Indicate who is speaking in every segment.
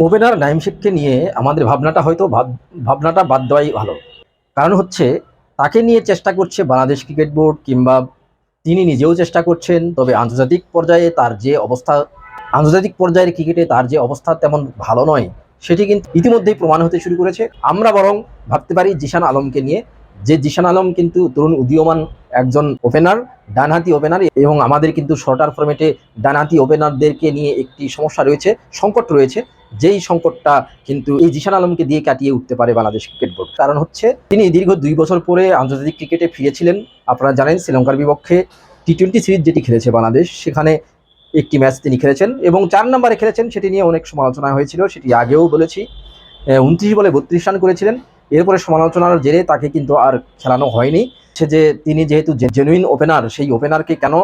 Speaker 1: Opener Naim নিয়ে আমাদের ভাবনাটা হয়তো ভাব- ভাবনাটা বাদ দেওয়াই ভালো। কারণ হচ্ছে, তাকে নিয়ে চেষ্টা করছে বাংলাদেশ ক্রিকেট বোর্ড কিংবা তিনি নিজেও চেষ্টা করছেন, তবে আন্তর্জাতিক পর্যায়ে তার যে অবস্থা, আন্তর্জাতিক পর্যায়ের ক্রিকেটে তার যে অবস্থা তেমন ভালো নয়, সেটি কিন্তু ইতিমধ্যেই প্রমাণ হতে শুরু করেছে। আমরা বরং ভাবতে পারি জিশান আলমকে নিয়ে, যে জিশান আলম কিন্তু তরুণ উদীয়মান একজন ওপেনার ডানহাতি ওপেনার এবং আমাদের কিন্তু শর্টার ফর্মেটে ডানহাতি ওপেনারদেরকে নিয়ে একটি সমস্যা রয়েছে, সংকট রয়েছে। যেই সংকটটা কিন্তু এই জিশান আলমকে দিয়ে কাটিয়ে উঠতে পারে বাংলাদেশ ক্রিকেট বোর্ড। কারণ হচ্ছে, তিনি দীর্ঘ দুই বছর পরে আন্তর্জাতিক ক্রিকেটে ফিরেছিলেন। আপনারা জানেন, শ্রীলঙ্কার বিপক্ষে টি টোয়েন্টি সিরিজ যেটি খেলেছে বাংলাদেশ, সেখানে একটি ম্যাচ তিনি খেলেছেন এবং চার নম্বরে খেলেছেন, সেটি নিয়ে অনেক সমালোচনা হয়েছিল, সেটি আগেও বলেছি। উনত্রিশ বলে বত্রিশ রান করেছিলেন। এরপরে সমালোচনার জেরে তাকে কিন্তু আর খেলানো হয়নি। সে যে তিনি যেহেতু জেনুইন ওপেনার সেই ওপেনারকে কেন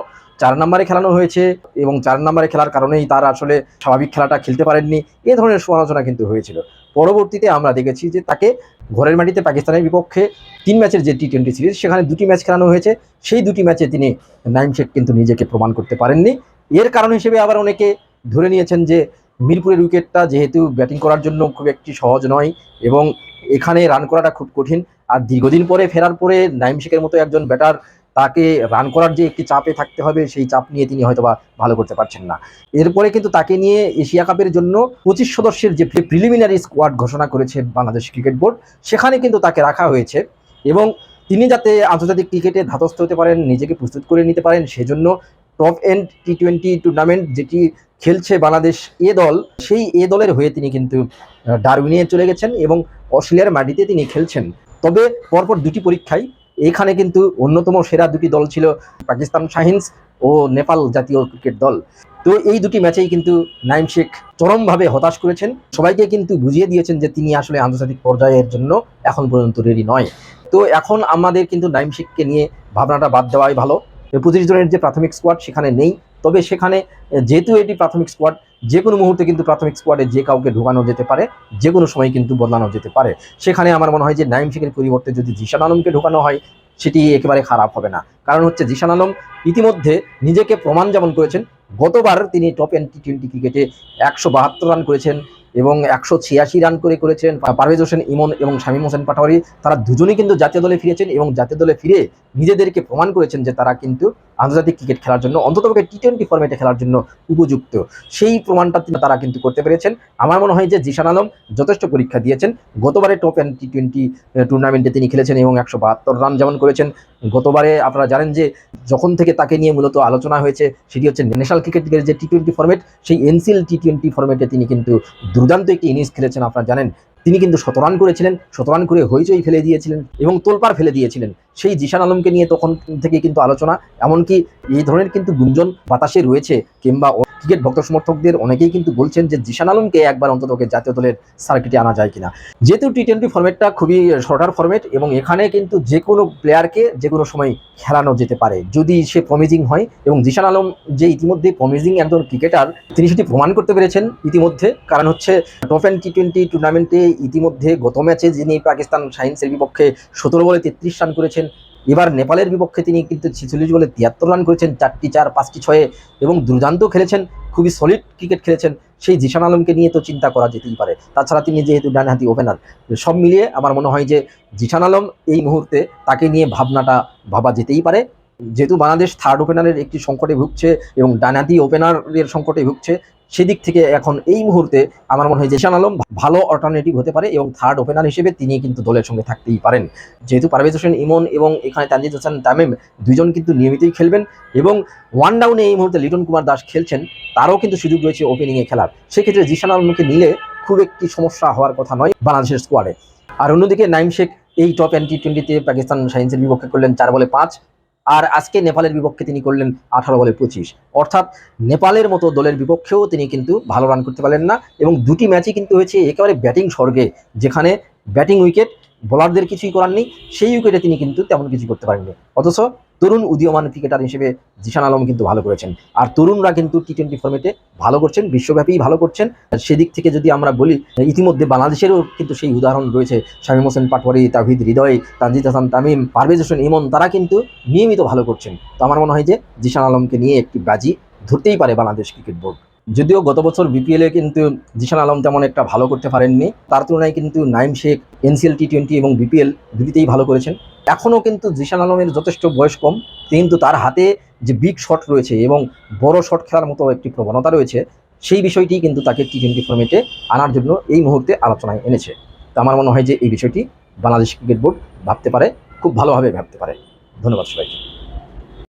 Speaker 1: চার নম্বরে খেলানো হয়েছে এবং চার নম্বরে খেলার কারণেই তার আসলে স্বাভাবিক খেলাটা খেলতে পারেননি, এ ধরনের সমালোচনা কিন্তু হয়েছিল। পরবর্তীতে আমরা দেখেছি যে তাকে ঘরের মাটিতে পাকিস্তানের বিপক্ষে তিন ম্যাচের যে টি টোয়েন্টি সিরিজ, সেখানে দুটি ম্যাচ খেলানো হয়েছে। সেই দুটি ম্যাচে তিনি নাইম শেখ কিন্তু নিজেকে প্রমাণ করতে পারেননি। এর কারণ হিসেবে আবার অনেকে ধরে নিয়েছেন যে মিরপুরের উইকেটটা যেহেতু ব্যাটিং করার জন্য খুব একটি সহজ নয় এবং এখানে রান করাটা খুব কঠিন। আর দীর্ঘদিন পরে ফেরার পরে নাইম শেখের মতো একজন ব্যাটার তাকে রান করার যে একটি চাপে থাকতে হবে, সেই চাপ নিয়ে তিনি হয়তো বা ভালো করতে পারছেন না। এরপরে কিন্তু তাকে নিয়ে এশিয়া কাপের জন্য পঁচিশ সদস্যের যে প্রিলিমিনারি স্কোয়াড ঘোষণা করেছে বাংলাদেশ ক্রিকেট বোর্ড সেখানে কিন্তু তাকে রাখা হয়েছে। এবং তিনি যাতে আন্তর্জাতিক ক্রিকেটে ধাতস্থ হতে পারেন, নিজেকে প্রস্তুত করে নিতে পারেন, সেজন্য top end T twenty tournament যেটি খেলছে বাংলাদেশ এ দল, সেই এ দলের হয়ে তিনি কিন্তু ডারউইনে চলে গেছেন এবং অস্ট্রেলিয়ার মাটিতে তিনি খেলছেন। তবে পরপর দুটি পরীক্ষায় এখানে কিন্তু অন্যতম সেরা দুটি দল ছিল পাকিস্তান শাহিনস ও নেপাল জাতীয় ক্রিকেট দল। তো এই দুটি ম্যাচেই কিন্তু নাইম শেখ চরমভাবে হতাশ করেছেন। সবাইকে কিন্তু বুঝিয়ে দিয়েছেন যে তিনি আসলে আন্তর্জাতিক পর্যায়ের জন্য এখন পর্যন্ত রেডি নয়। তো এখন আমাদের কিন্তু নাইম শেখকে নিয়ে ভাবনাটা বাদ দেওয়াই ভালো। পঁচিশ জনের যে প্রাথমিক স্কোয়াড সেখানে নেই তবে সেখানে, যেহেতু এটি প্রাথমিক স্কোয়াড যে কোনো মুহূর্তে কিন্তু প্রাথমিক স্কোয়াডে যে কাউকে ঢোকানো যেতে পারে, যে কোনো সময় কিন্তু বদলানো যেতে পারে। সেখানে আমার মনে হয় যে নাইম শেখের পরিবর্তে যদি জিশান আলমকে ঢোকানো হয়, সেটি একেবারে খারাপ হবে না। কারণ হচ্ছে জিশান আলম ইতিমধ্যে নিজেকে প্রমাণ যেমন করেছেন, গতবার তিনি টপ এন টি টোয়েন্টি ক্রিকেটে একশো বাহাত্তর রান করেছেন এবং একশো ছিয়াশি রান করে করেছেন। পারভেজ হোসেন, ইমন এবং শামীম হোসেন পাটোয়ারি, তারা দুজনেই কিন্তু জাতীয় দলে ফিরেছেন এবং জাতীয় দলে ফিরে নিজেদেরকে প্রমাণ করেছেন যে তারা কিন্তু আন্তর্জাতিক ক্রিকেট খেলার জন্য অন্ততপক্ষে টি টোয়েন্টি ফর্মেটে খেলার জন্য উপযুক্ত। সেই প্রমাণটা তারা কিন্তু করতে পেরেছেন। আমার মনে হয় যে জিশান আলম যথেষ্ট পরীক্ষা দিয়েছেন। গতবারে টপ এন টি টোয়েন্টি টুর্নামেন্টে তিনি খেলেছেন এবং একশো বাহাত্তর রান যেমন করেছেন। গতবারে আপনারা জানেন যে যখন থেকে তাকে নিয়ে মূলত আলোচনা হয়েছে, সেটি হচ্ছে ন্যাশনাল ক্রিকেটের যে টি টোয়েন্টি ফর্মেট সেই এনসিএল টি টোয়েন্টি ফর্মেটে তিনি কিন্তু দুর্দান্ত একটি ইনিংস খেলেছেন, আপনারা জানেন। তিনি কিন্তু শতরান করেছিলেন, শতরান করে হইচই ফেলে দিয়েছিলেন এবং তোলপাড় ফেলে দিয়েছিলেন। সেই জিশান আলমকে নিয়ে তখন থেকে কিন্তু আলোচনা, এমনকি এই ধরনের কিন্তু গুঞ্জন বাতাসে রয়েছে কিংবা ক্রিকেট ভক্ত সমর্থকদের অনেকেই কিন্তু বলছেন যে জিশান আলমকে একবার অন্তত জাতীয় দলের সার্কিটে আনা যায় কিনা। যেহেতু টি টোয়েন্টি ফর্মেটটা খুবই শর্টার ফর্মেট এবং এখানে কিন্তু যে কোনো প্লেয়ারকে যে কোনো সময় খেলানো যেতে পারে, যদি সে প্রমিজিং হয় এবং জিশান আলম যে ইতিমধ্যে প্রমিজিং একজন ক্রিকেটার তিনি সেটি প্রমাণ করতে পেরেছেন ইতিমধ্যে। কারণ হচ্ছে টপ এন্ড টি টোয়েন্টি টুর্নামেন্টে ইতিমধ্যে গত ম্যাচে যিনি পাকিস্তান সাইন্সের বিপক্ষে সতেরো বলে তেত্রিশ রান করেছেন, এবার নেপালের বিপক্ষে তিনি কিন্তু ছেচল্লিশ বলে তিয়াত্তর রান করেছেন, চারটি চার, পাঁচটি ছয়ে এবং দুর্দান্ত খেলেছেন, খুবই সলিড ক্রিকেট খেলেছেন, সেই জিশান আলমকে নিয়ে তো চিন্তা করা যেতেই পারে। তাছাড়া তিনি যেহেতু ডানহাতি ওপেনার সব মিলিয়ে আমার মনে হয় যে জিশান আলম এই মুহূর্তে তাকে নিয়ে ভাবনাটা ভাবা যেতেই পারে। যেহেতু বাংলাদেশ থার্ড ওপেনারের একটি সংকটে ভুগছে এবং ডানহাতি ওপেনারের সংকটে ভুগছে সেদিক থেকে এখন এই মুহূর্তে আমার মনে হয় জিশান আলম ভালো অল্টারনেটিভ হতে পারে এবং থার্ড ওপেনার হিসেবে তিনি কিন্তু দলের সঙ্গে থাকতেই পারেন। যেহেতু পারভেজ হোসেন, ইমন এবং এখানে তানজিদ হাসান, তামিম দুজন কিন্তু নিয়মিতই খেলবেন এবং ওয়ান ডাউনে এই মুহূর্তে লিটন কুমার দাস খেলছেন, তারও কিন্তু সুযোগ রয়েছে ওপেনিংয়ে খেলার। সেক্ষেত্রে জিশান আলমকে নিলে খুব একটি সমস্যা হওয়ার কথা নয় বাংলাদেশের স্কোয়াডে আর অন্যদিকে নাইম শেখ এই টপ এন টি টোয়েন্টিতে পাকিস্তান সায়েন্সের বিপক্ষে করলেন চার বলে পাঁচ। আর আজকে নেপালের বিপক্ষে তিনি করলেন আঠারো বলে পঁচিশ। অর্থাৎ নেপালের মতো দলের বিপক্ষেও তিনি কিন্তু ভালো রান করতে পারলেন না এবং দুটি ম্যাচই কিন্তু হয়েছে একেবারে ব্যাটিং স্বর্গে, যেখানে ব্যাটিং উইকেট বোলারদের কিছুই করার নেই, সেই উইকেটে তিনি কিন্তু তেমন কিছু করতে পারেননি। অথচ তরুণ উদীয়মান ক্রিকেটার হিসেবে জিশান আলম কিন্তু ভালো করেছেন। আর তরুণরা কিন্তু টি টোয়েন্টি ফর্মেটে ভালো করছেন বিশ্বব্যাপী ভালো করছেন। সেদিক থেকে যদি আমরা বলি, ইতিমধ্যে বাংলাদেশেরও কিন্তু সেই উদাহরণ রয়েছে। শামীম হোসেন পাটোয়ারি তাহিদ হৃদয়, তানজিদ হাসান তামিম, পারভেজ হোসেন ইমন, তারা কিন্তু নিয়মিত ভালো করছেন। তো আমার মনে হয় যে জিশান আলমকে নিয়ে একটি বাজি ধরতেই পারে বাংলাদেশ ক্রিকেট বোর্ড যদিও গত বছর বিপিএলে কিন্তু জিশান আলম তেমন একটা ভালো করতে পারেননি। তার তুলনায় কিন্তু Naim Sheikh NCL T twenty এবং বিপিএল দুটিতেই ভালো করেছেন। এখনও কিন্তু জিশান আলমের যথেষ্ট বয়স কম। কিন্তু তার হাতে যে বিগ শট রয়েছে এবং বড় শট খেলার মতো একটি প্রবণতা রয়েছে, সেই বিষয়টি কিন্তু তাকে টি টোয়েন্টি ফর্মেটে আনার জন্য এই মুহূর্তে আলোচনায় এনেছে। তো আমার মনে হয় যে এই বিষয়টি বাংলাদেশ ক্রিকেট বোর্ড ভাবতে পারে, খুব ভালোভাবে ভাবতে পারে। ধন্যবাদ সবাইকে।